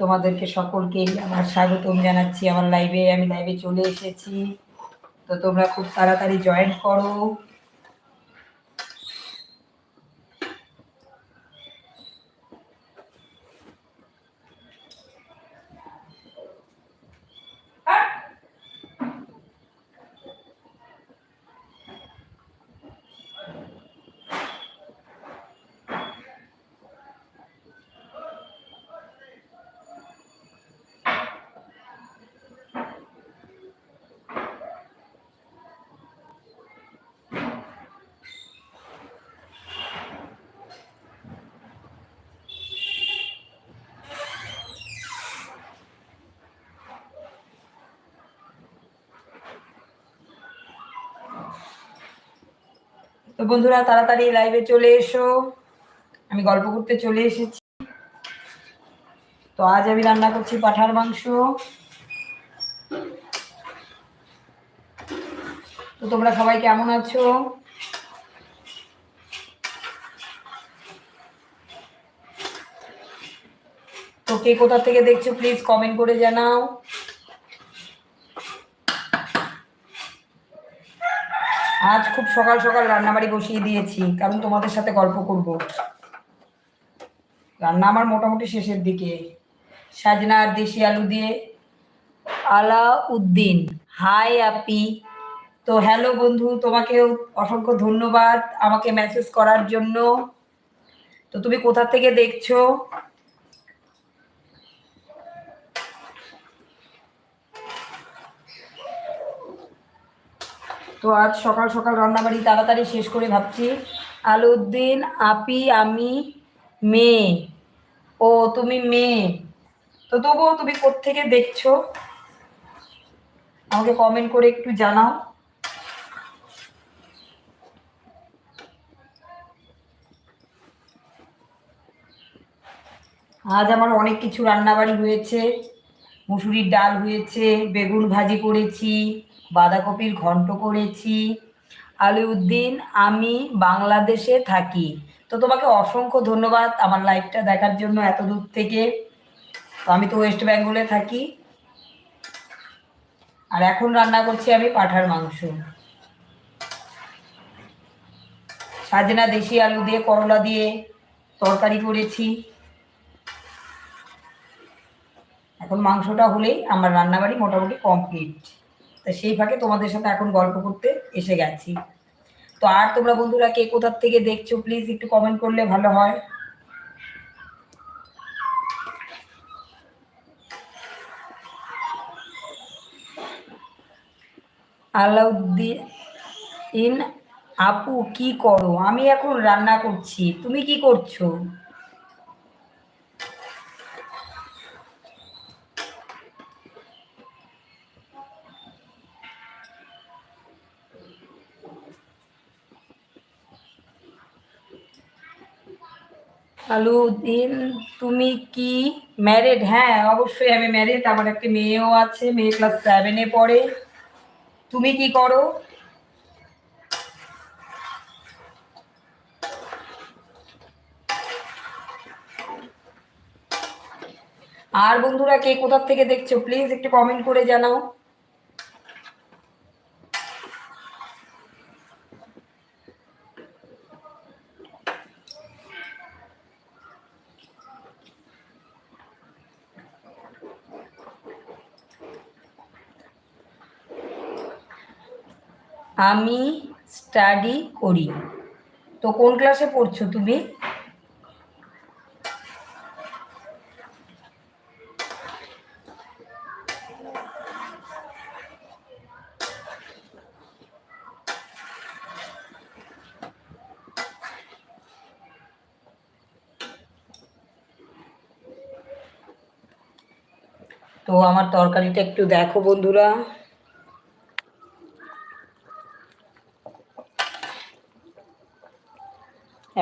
তোমাদেরকে সকলকে আমার স্বাগতম জানাচ্ছি। আমার লাইভে আমি লাইভে চলে এসেছি। তো তোমরা খুব তাড়াতাড়ি জয়েন করো। তো বন্ধুরা, তাড়াতাড়ি লাইভে চলে এসো। আমি গল্প করতে চলে এসেছি। তো আজ আমি রান্না করছি পাঠার মাংস। তো তোমরা সবাই কেমন আছো? তো কে কোথা থেকে দেখছ প্লিজ কমেন্ট করে জানাও। আজ খুব সকাল সকাল রান্নাবাড়ি বসিয়ে দিয়েছি, কারণ তোমাদের সাথে গল্প করব। রান্না আমার মোটামুটি শেষের দিকে। সাজনা আর দেশি আলু দিয়ে। আলাউদ্দিন, হাই আপি। তো হ্যালো বন্ধু, তোমাকেও অসংখ্য ধন্যবাদ আমাকে মেসেজ করার জন্য। তো তুমি কোথা থেকে দেখছ? তো আজ সকাল সকাল রান্নাবাড়ি তাড়াতাড়ি শেষ করে ভাবছি। আলুদ্দিন আপি, আমি, মেয়ে। ও, তুমি মেয়ে। তো তবুও তুমি কোত্থেকে দেখছ? আমাকে কমেন্ট করে একটু জানাও। আজ আমার অনেক কিছু রান্নাবাড়ি হয়েছে। মুসুরির ডাল হয়েছে, বেগুন ভাজি করেছি। বাঁধাকপির ঘন্ট করেছি। আলিউদ্দিন, আমি বাংলাদেশে থাকি। তো তোমাকে অসংখ্য ধন্যবাদ আমার লাইভটা দেখার জন্য এত দূর থেকে। তো আমি তো ওয়েস্ট বেঙ্গলে থাকি। আর এখন রান্না করছি আমি পাঠার মাংস। সাজনা দেশি আলু দিয়ে, করলা দিয়ে তরকারি করেছি। এখন মাংসটা হলেই আমার রান্নাবাড়ি মোটামুটি কমপ্লিট। তা সেই ফাঁকে তোমাদের সাথে এখন গল্প করতে এসে গেছি। তো আর তোমরা বন্ধুরা কে কোথার থেকে দেখছ প্লিজ একটু কমেন্ট করলে ভালো হয়। আলাউদ্দিন, আপু কি করো? আমি এখন রান্না করছি। তুমি কি করছ? আলুদ্দিন তুমি কি ম্যারিড হ্যাঁ অবশ্যই আমি ম্যারিড আমার একটা মেয়েও আছে, মেয়ে ক্লাস সেভেনে পড়ে। তুমি কি করো? আর বন্ধুরা কে কোথার থেকে দেখছ প্লিজ একটু কমেন্ট করে জানাও। আমি স্টাডি করি। তো কোন ক্লাসে পড়ছো তুমি? তো আমার তরকারিটা একটু দেখো বন্ধুরা।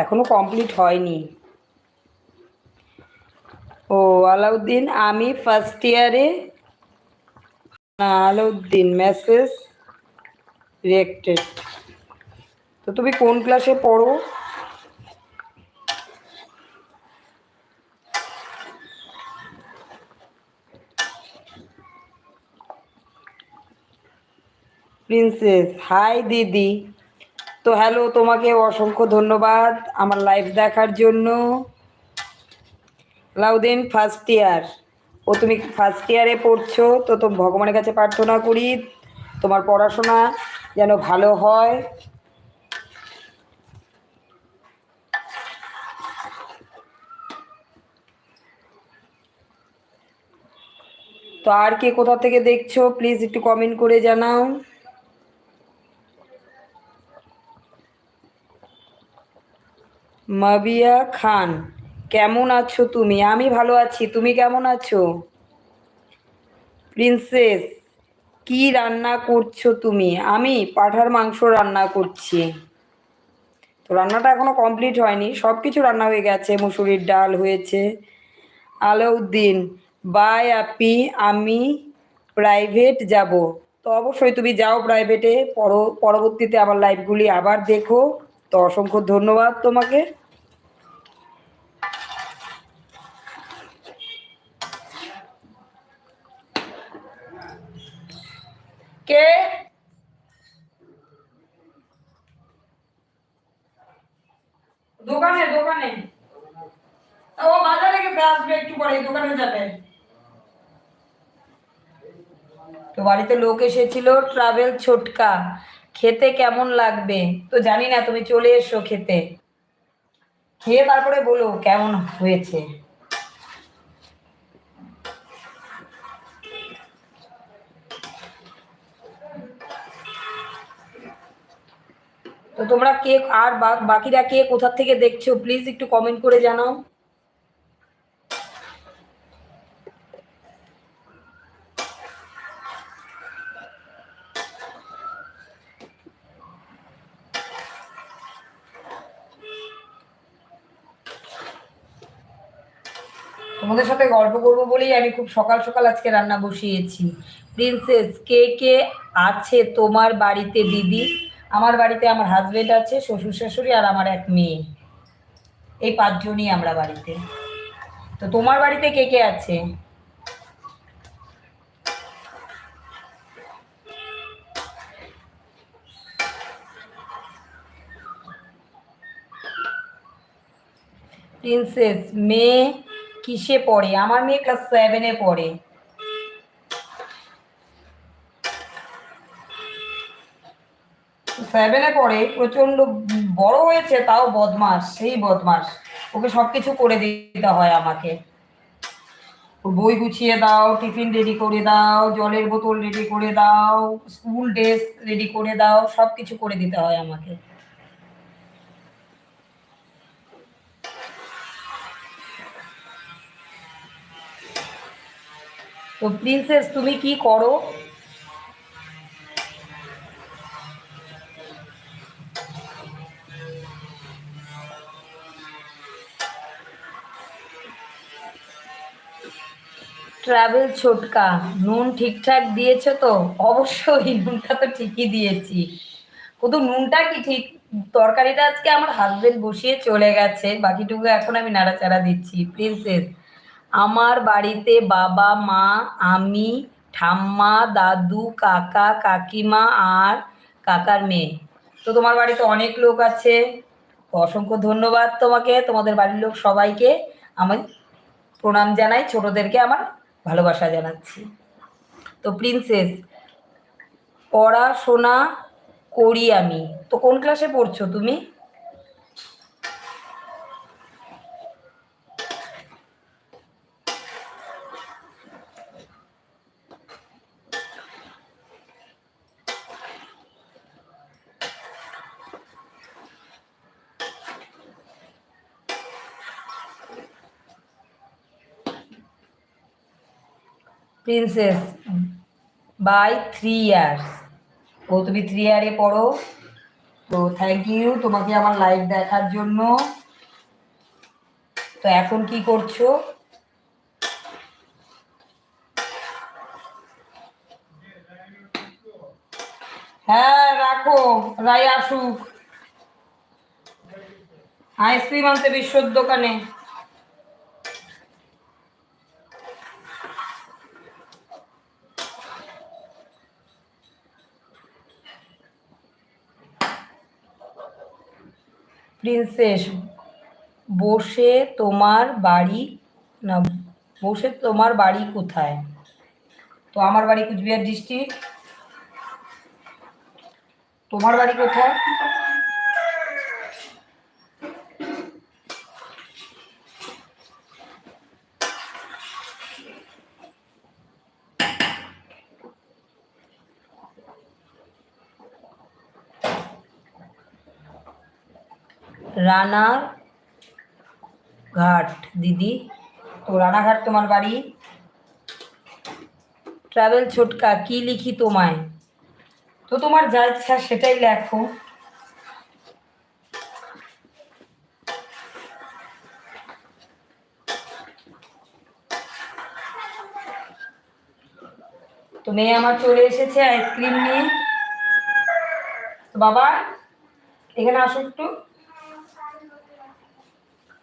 এখনও কমপ্লিট হয়নি। ও, আলাউদ্দিন, আমি ফার্স্ট ইয়ারে আলাউদ্দিন মেসেজ রিয়েক্টেড তো তুমি কোন ক্লাসে পড়ো? প্রিন্সেস হাই দিদি। তো হ্যালো, তোমাকে অসংখ্য ধন্যবাদ আমার লাইভ দেখার জন্য। লাউদিন ফার্স্ট ইয়ার ও তুমি ফার্স্ট ইয়ারে পড়ছো, তো তো ভগবানের কাছে প্রার্থনা করি তোমার পড়াশোনা যেন ভালো হয়। তো আর কে কোথা থেকে দেখছ প্লিজ একটু কমেন্ট করে জানাও। মাবিয়া খান, কেমন আছো তুমি? আমি ভালো আছি, তুমি কেমন আছো? প্রিন্সেস, কি রান্না করছ তুমি? আমি পাঠার মাংস রান্না করছি। তো রান্নাটা এখনও কমপ্লিট হয়নি সব কিছু রান্না হয়ে গেছে, মুসুরির ডাল হয়েছে, আলাউদ্দিন, বাই আপি, আমি প্রাইভেট যাব। তো অবশ্যই তুমি যাও প্রাইভেটে, পর, পরবর্তীতে আমার লাইভগুলি আবার দেখো। তো অসংখ্য ধন্যবাদ তোমাকে। কে? দোকানে দোকানে। ও, বাজারে গেছে আসবে, একটু পরে দোকানে যাবে। তো বাড়িতে লোক এসেছিল ট্রাভেল ছোটকা। খেতে কেমন লাগবে? তো জানি না, তুমি চলে এসো খেতে। খেয়ে তারপরে বলো, কেমন হয়েছে? তো তোমরা কে আর বাকিরা কে কোথা থেকে দেখছ? প্লিজ একটু কমেন্ট করে জানাও। তোমাদের সাথে গল্প করব বলেই আমি খুব সকাল সকাল আজকে রান্না বসিয়েছি। প্রিন্সেস কে কে আছে তোমার বাড়িতে, দিদি? আমার বাড়িতে আমার হাজবেন্ড আছে, শ্বশুর শাশুড়ি আর আমার এক মেয়ে। এই পাঁচজনই আমরা বাড়িতে। তো তোমার বাড়িতে কে কে আছে? প্রিন্সেস মেয়ে কিসে পড়ে? আমার মেয়ে ক্লাস সেভেনে পড়ে। সেভেনে পড়ে প্রচণ্ড বড় হয়েছে, তাও বদমাস, সেই বদমাস। ওকে সব কিছু করে দিতে হয় আমাকে। বই গুছিয়ে দাও, টিফিন রেডি করে দাও, জলের বোতল রেডি করে দাও স্কুল ড্রেস রেডি করে দাও সব কিছু করে দিতে হয় আমাকে। তো প্রিন্সেস তুমি কি করো? ট্রাভেল ছোটকা। নুন ঠিকঠাক দিয়েছ তো? অবশ্যই, নুনটা তো ঠিকই দিয়েছি। শুধু নুনটা কি ঠিক? তরকারিটা আজকে আমার হাজবেন্ড বসিয়ে চলে গেছে। বাকিটুকু এখন আমি নাড়াচাড়া দিচ্ছি। প্রিন্সেস আমার বাড়িতে বাবা, মা, আমি, ঠাম্মা, দাদু, কাকা, কাকিমা আর কাকার মেয়ে। তো তোমার বাড়িতে অনেক লোক আছে। অসংখ্য ধন্যবাদ তোমাকে। তোমাদের বাড়ির লোক সবাইকে। আমি প্রণাম জানাই। ছোটদেরকে আমার ভালোবাসা জানাচ্ছি। তো প্রিন্সেস পড়াশোনা করি আমি। তো কোন ক্লাসে পড়ছো তুমি? প্রিন্সেস বাই থ্রি ইয়ার্স তুমি থ্রি ইয়ারে পড়ো। তো থ্যাংক ইউ তোমাকে আমার লাইভ দেখার জন্য। তো এখন কি করছ? হ্যাঁ রাখো, রাই আসুক। আইসক্রিম আনতে বিশ্বর দোকানে। প্রিন্সেস, বসে তোমার বাড়ি না, বসে তোমার বাড়ি কোথায়? তো আমার বাড়ি কুচবিহার ডিস্ট্রিক্ট তোমার বাড়ি কোথায়? রানার ঘাট, দিদি। তো রানাঘাট তোমার বাড়ি? ট্রাভেল ছোটকা, কি লিখি তোমায়? তো তোমার যা ইচ্ছা সেটাই লেখো। তো মেয়ে আমার চলে এসেছে আইসক্রিম নিয়ে। তো বাবা, এখানে আসো একটু।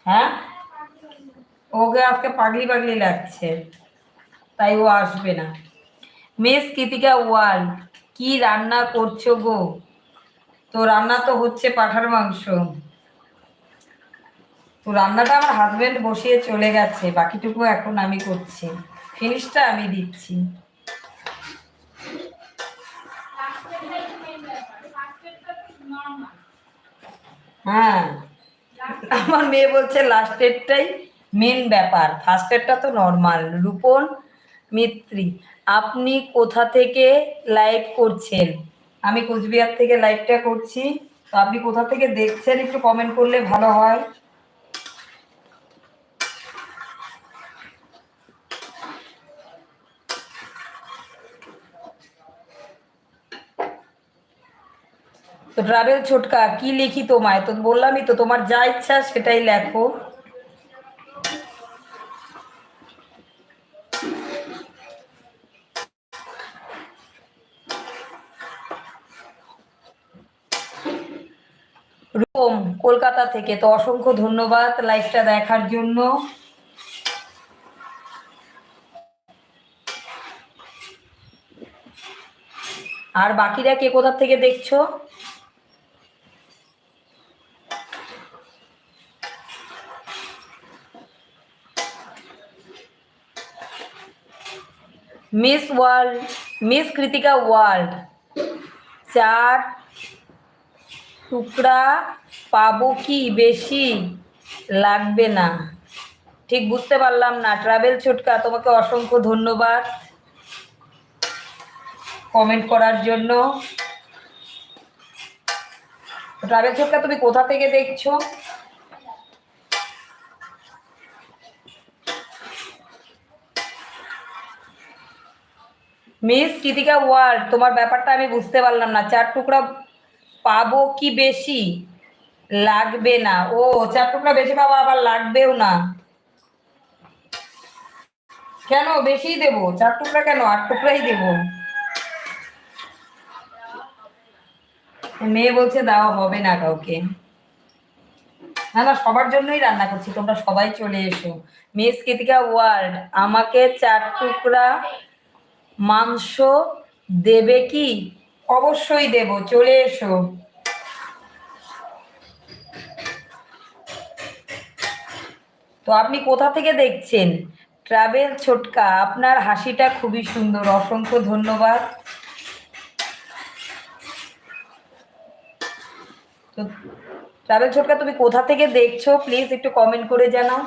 হ্যাঁ? ওকে আজকে পাগলি পাগলি লাগছে। তাই ও আসবে না। মেস কৃতিকা ওয়াল কি রান্না করছ গো? তো রান্না তো হচ্ছে পাঠার মাংস। তো রান্নাটা আমার হাজব্যান্ড বসিয়ে চলে গেছে। বাকিটুকু এখন আমি করছি। ফিনিশটা আমি দিচ্ছি। হ্যাঁ। আমার মেয়ে বলছে লাস্টেরটাই মেন ব্যাপার। ফার্স্টেরটা তো নর্মাল রূপন, মিত্রি, আপনি কোথা থেকে লাইভ করছেন? আমি কোচবিহার থেকে লাইভটা করছি। তো আপনি কোথা থেকে দেখছেন? একটু কমেন্ট করলে ভালো হয়। তো ট্রাভেল ছোটকা, কি লিখি তোমায়? তো বললামই তো, তোমার যা ইচ্ছা সেটাই লেখো। রূপম, কলকাতা থেকে, তো অসংখ্য ধন্যবাদ লাইভটা দেখার জন্য। আর বাকিরা কে কোথা থেকে দেখছ? Miss World, Miss Kritika world. চার, টুকরা পাবো কি বেশি লাগবে না? ঠিক বুঝতে পারলাম না ট্রাভেল ছোটকা, তোমাকে অসংখ্য ধন্যবাদ। কমেন্ট করার জন্য। ট্রাভেল ছোটকা, তুমি কোথা থেকে দেখছ? মিস কৃতিকা ওয়ার্ড তোমার ব্যাপারটা আমি বুঝতে পারলাম না। চার টুকরা পাবো কি বেশি? লাগবে না। ও, চার টুকরা বেশি পাবো, আবার লাগবেও না। কেন? বেশিই দেবো। চার টুকরা কেন? আট টুকরাই দেবো। মেয়ে বলছে, দেওয়া হবে না কাউকে। না না, সবার জন্যই রান্না করছি। তোমরা সবাই চলে এসো। মিস কৃতিকা ওয়ার্ল্ড আমাকে চার টুকরা মাংস দেবে কি? অবশ্যই দেব, চলে এসো। তো আপনি কোথা থেকে দেখছেন? ট্রাভেল ছোটকা, আপনার হাসিটা খুবই সুন্দর, অসংখ্য ধন্যবাদ। তো ট্রাভেল ছোটকা, তুমি কোথা থেকে দেখছ? প্লিজ একটু কমেন্ট করে জানাও।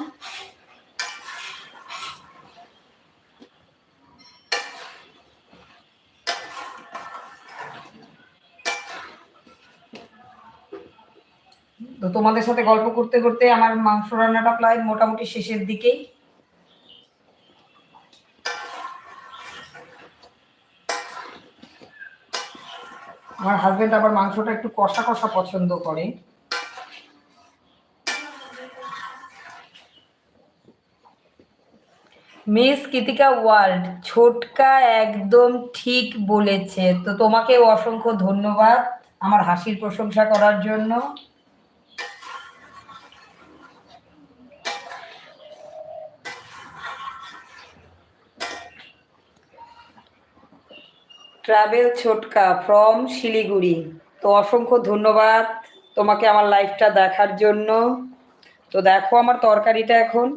তোমাদের সাথে গল্প করতে করতে আমার মাংস রান্নাটা প্রায় মোটামুটি শেষের দিকেই। আমার হাজবেন্ড আবার মাংসটা একটু কষা কষা পছন্দ করে। মিস কৃতিকা ওয়ার্ল্ড, ছোটকা একদম ঠিক বলেছে। তো তোমাকে অসংখ্য ধন্যবাদ আমার হাসির প্রশংসা করার জন্য। ট্রাভেল ছোটকা ফ্রম শিলিগুড়ি। তো অসংখ্য ধন্যবাদ তোমাকে আমার লাইফটা দেখার জন্য। তো দেখো আমার তরকারিটা এখন।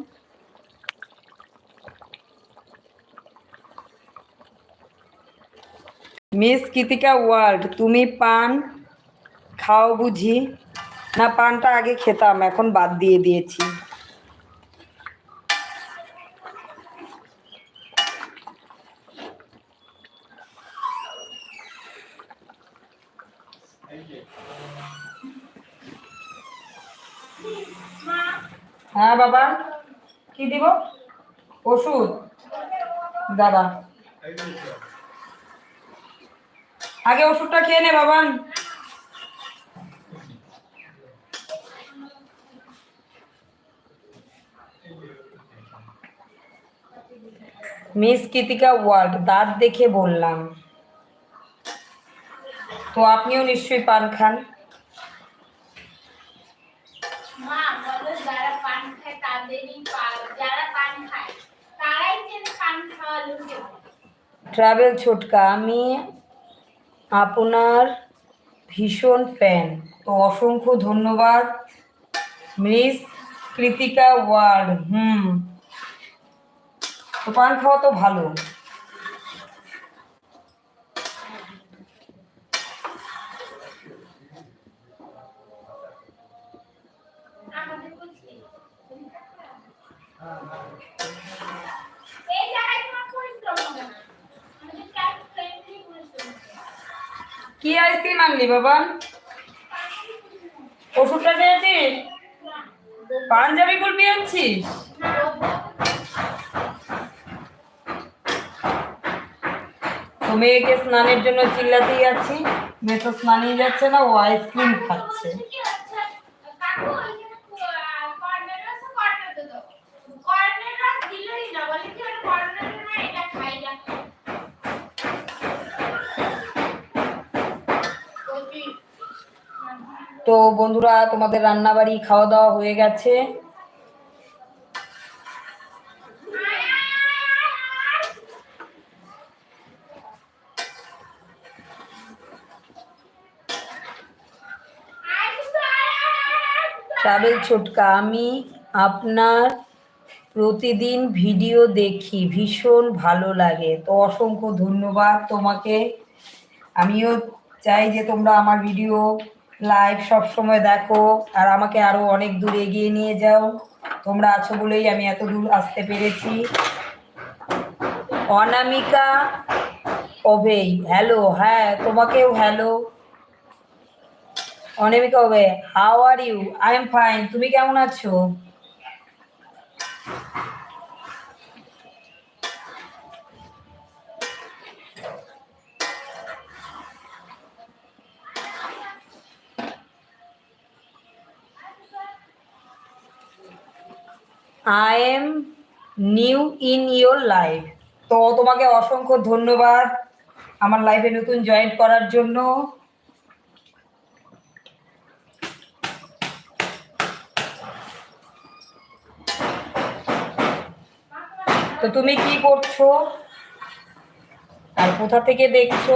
মিস কৃতিকা ওয়ার্ল্ড, তুমি পান খাও বুঝি? না, পানটা আগে খেতাম, এখন বাদ দিয়ে দিয়েছি। হ্যাঁ বাবা। কি দিব? ওষুধ। দাদা। আগে ওষুধটা খেয়ে নে, বাবান। মিস কৃতিকা ওয়ার্ড, দাঁত দেখে বললাম। তো আপনিও নিশ্চয়ই পান খান। ট্রাভেল ছোটকা আমি আপনার ভীষণ ফ্যান। তো অসংখ্য ধন্যবাদ মিস কৃতিকা ওয়ার্ড হুম। তো পান খাওয়া তো ভালো আমাদের বলছি এই জায়গায় তোমার পরিশ্রম হবে না আমাদের ক্যাম্প ফ্রেন্ডলি পরিশ্রম হবে। কি আইসক্রিম বাবা। ওষুধটা দিয়েছিস পাঞ্জাবি কুলপি আনছিস তো মেয়েকে স্নানের জন্য চিল্লাতেই আছি। মেয়ে তো স্নানই যাচ্ছে না, ও আইসক্রিম খাচ্ছে কি হচ্ছে কাকু ওইখানে কর্নার আছে কর্নার দাও কর্নার দিলই না বলে কি ওটা কর্নার না এটা খাই না ওই তো বন্ধুরা, তোমাদের রান্নাবাড়ি খাওয়া দাওয়া হয়ে গেছে। ট্রাভেল ছোটকা, আমি আপনার প্রতিদিন ভিডিও দেখি, ভীষণ ভালো লাগে। তো অসংখ্য ধন্যবাদ তোমাকে। আমিও চাই যে তোমরা আমার ভিডিও লাইভ সব সময় দেখো, আর আমাকে আরও অনেক দূর এগিয়ে নিয়ে যাও। তোমরা আছো বলেই আমি এত দূর আসতে পেরেছি। অনামিকা ওভে হ্যালো হ্যাঁ তোমাকেও hello Anamika ওভে how are you I am fine তুমি কেমন আছো? I am new in your life তো তোমাকে অসংখ্য ধন্যবাদ আমার লাইফে নতুন জয়েন করার জন্য। তো তুমি কি করছ? আর কোথা থেকে দেখছ?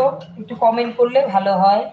একটু কমেন্ট করলে ভালো হয়।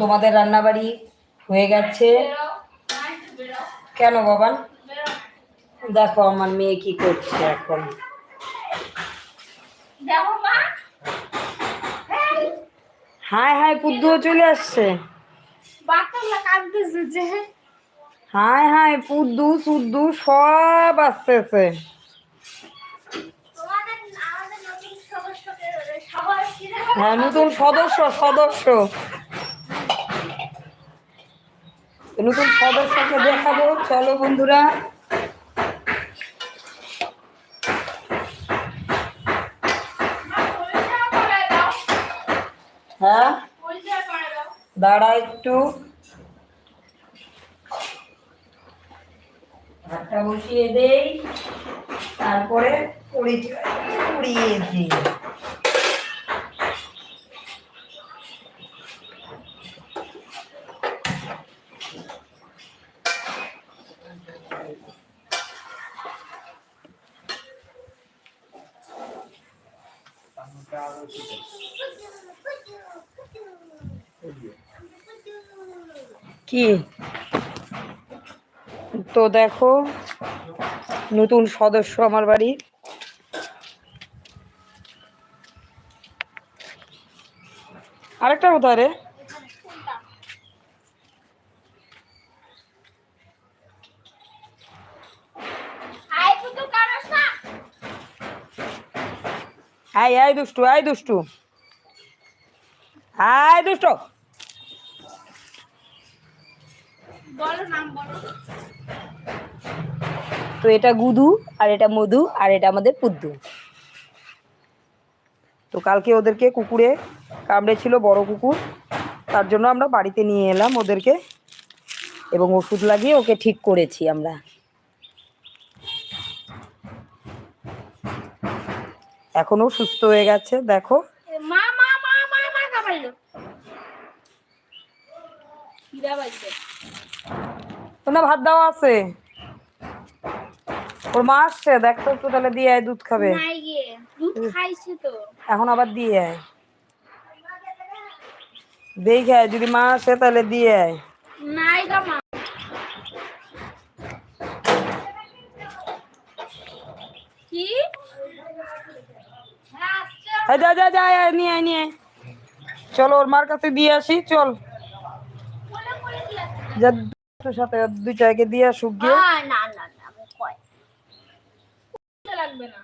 তোমাদের রান্নাবাড়ি হয়ে গেছে। কেন বাবান দেখো আমার মেয়ে কি করছে এখন। হায় হায় পুদ্দুও চলে আসছে। হায় হায় পুদ্দু, সুদ্দু, সব আসতেছে। হ্যাঁ নতুন সদস্য সদস্য। নতুন সদস্যকে দেখাবো। চলো বন্ধুরা। হ্যাঁ? দাঁড়া একটু। ভাতটা বসিয়ে দেই। তারপরে পরিচয় করিয়ে দিই। কি? তো দেখো, নতুন সদস্য আমার বাড়ি। আরেকটা কোথায় রে? আয় আয় দুষ্টু আয় দুষ্টু। আয় দুষ্টু। তো এটা গুদু আর এটা মধু আর এটা আমাদের পুদ্দু। তো কালকে ওদেরকে কুকুরে কামড়েছিল বড় কুকুর। তার জন্য আমরা বাড়িতে নিয়ে এলাম ওদেরকে এবং ওষুধ লাগিয়ে ওকে ঠিক করেছি আমরা। এখনও সুস্থ হয়ে গেছে দেখো। মা মা মা মা মা না ভাত দেওয়া আছে। ওর মা আসছে দেখো একটু তাহলে দিয়ে আয় দুধ খাবে। দুধ খাইছে তো। এখন আবার দিয়ে আয়। দেখে আয় যদি মা আসে তাহলে দিয়ে আয়। নাই গা মা। কি? আসছে এই যা যা যা নিয়ে আয় নিয়ে আয়। চলো ওর মার কাছে দিয়ে আসি চল। যা তোর সাথে দুই চাইকে দিয়ে আসুক গিয়ে। না না না না কয় লাগবে না।